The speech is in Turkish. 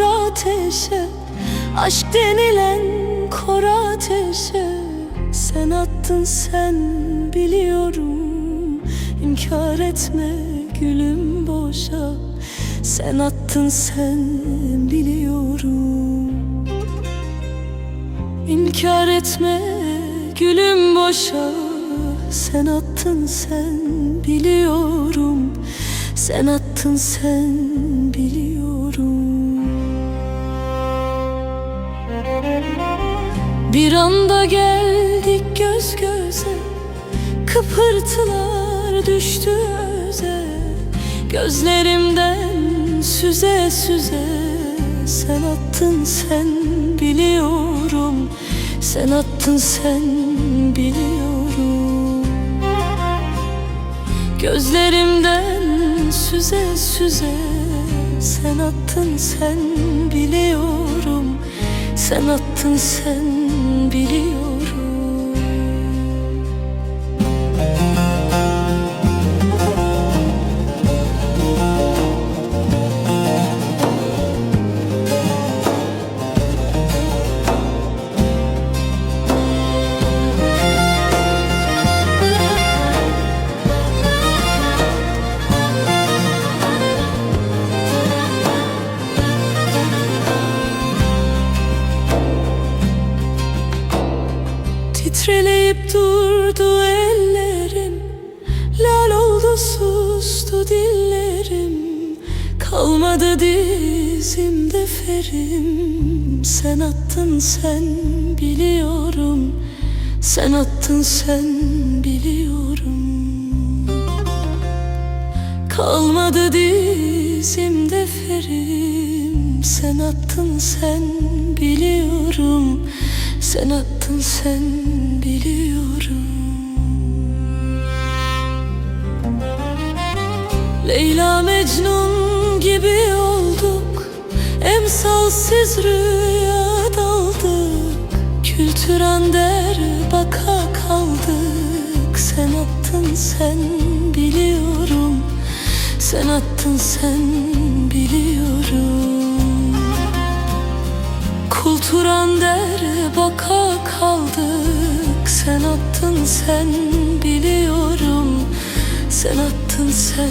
ateşe Aşk denilen kor ateşe Sen attın sen biliyorum. İnkar etme gülüm boşa. Sen attın sen biliyorum. İnkar etme gülüm boşa. Sen attın sen biliyorum Sen attın sen biliyorum. Bir anda geldik göz göze Kıpırtılar düştü öze. Gözlerimden süze süze Sen attın sen biliyorum. Sen attın sen biliyorum. Gözlerimden süze süze Sen attın sen biliyorum. Sen attın sen biliyorum Titreleyip durdu ellerim. Lal oldu sustu dillerim. Kalmadı dizimde ferim. Sen attın sen biliyorum. Sen attın sen biliyorum. Kalmadı dizimde ferim. Sen attın sen biliyorum Sen attın sen biliyorum. Leyla Mecnun gibi olduk. Emsalsiz rüya daldık. Kültüren der baka kaldık. Sen attın sen biliyorum. Sen attın sen biliyorum Kulturan der baka kaldık. Sen attın sen biliyorum. Sen attın sen